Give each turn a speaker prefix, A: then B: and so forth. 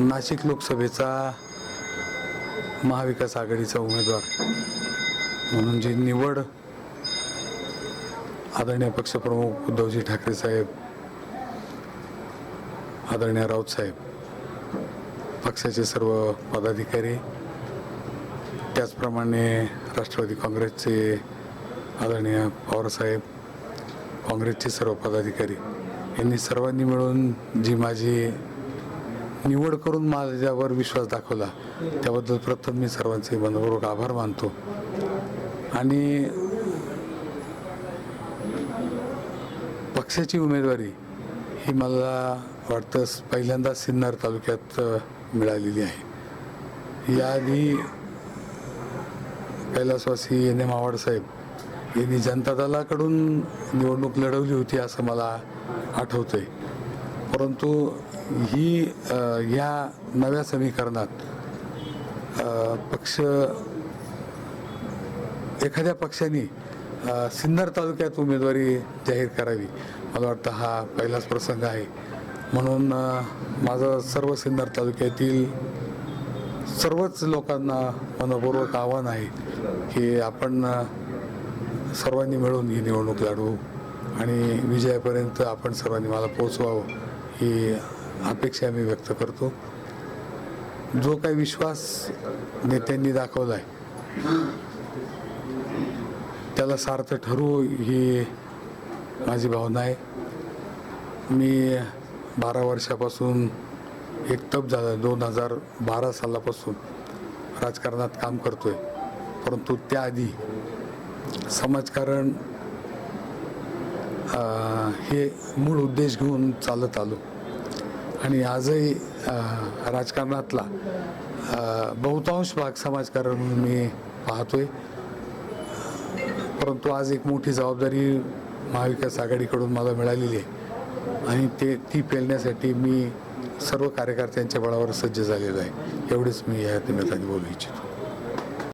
A: नाशिक लोकसभेचा महाविकास आघाडीचा उमेदवार म्हणून जी निवड आदरणीय पक्षप्रमुख उद्धवजी ठाकरे साहेब आदरणीय राऊत साहेब पक्षाचे सर्व पदाधिकारी त्याचप्रमाणे राष्ट्रवादी काँग्रेसचे आदरणीय पवारसाहेब काँग्रेसचे सर्व पदाधिकारी यांनी सर्वांनी मिळून जी माझी निवड करून माझ्यावर विश्वास दाखवला. त्याबद्दल प्रथम मी सर्वांचे मनपूर्वक आभार मानतो. आणि पक्षाची उमेदवारी ही मला वाटतं पहिल्यांदा सिन्नर तालुक्यात मिळालेली आहे. याआधी कैलासवासी एन एम आवाडसाहेब यांनी जनता दलाकडून निवडणूक लढवली होती असं मला आठवतं आहे परंतु ही ह्या या नव्या समीकरणात पक्ष एखाद्या पक्षाने सिन्नर तालुक्यात उमेदवारी जाहीर करावी मला वाटतं हा पहिलाच प्रसंग आहे. म्हणून माझं सर्व सिन्नर तालुक्यातील सर्वच लोकांना मनपूर्वक आव्हान आहे की आपण सर्वांनी मिळून ही निवडणूक लढवू आणि विजयापर्यंत आपण सर्वांनी मला पोचवावं ही अपेक्षा आम्ही व्यक्त करतो. जो काही विश्वास नेत्यांनी दाखवला आहे त्याला सार्थ ठरवू ही माझी भावना आहे. मी बारा वर्षापासून एक तप झाला दोन हजार बारा सालापासून राजकारणात काम करतो आहे परंतु त्याआधी समाजकारण हे मूळ उद्देश घेऊन चालत आलो. आणि आजही राजकारणातला बहुतांश भाग समाजकारण म्हणून मी पाहतोय. परंतु आज एक मोठी जबाबदारी महाविकास आघाडीकडून मला मिळालेली आहे. आणि ते ती पेलण्यासाठी मी सर्व कार्यकर्त्यांच्या बळावर सज्ज झालेलो आहे. एवढेच मी या निमित्ताने बोलू इच्छितो.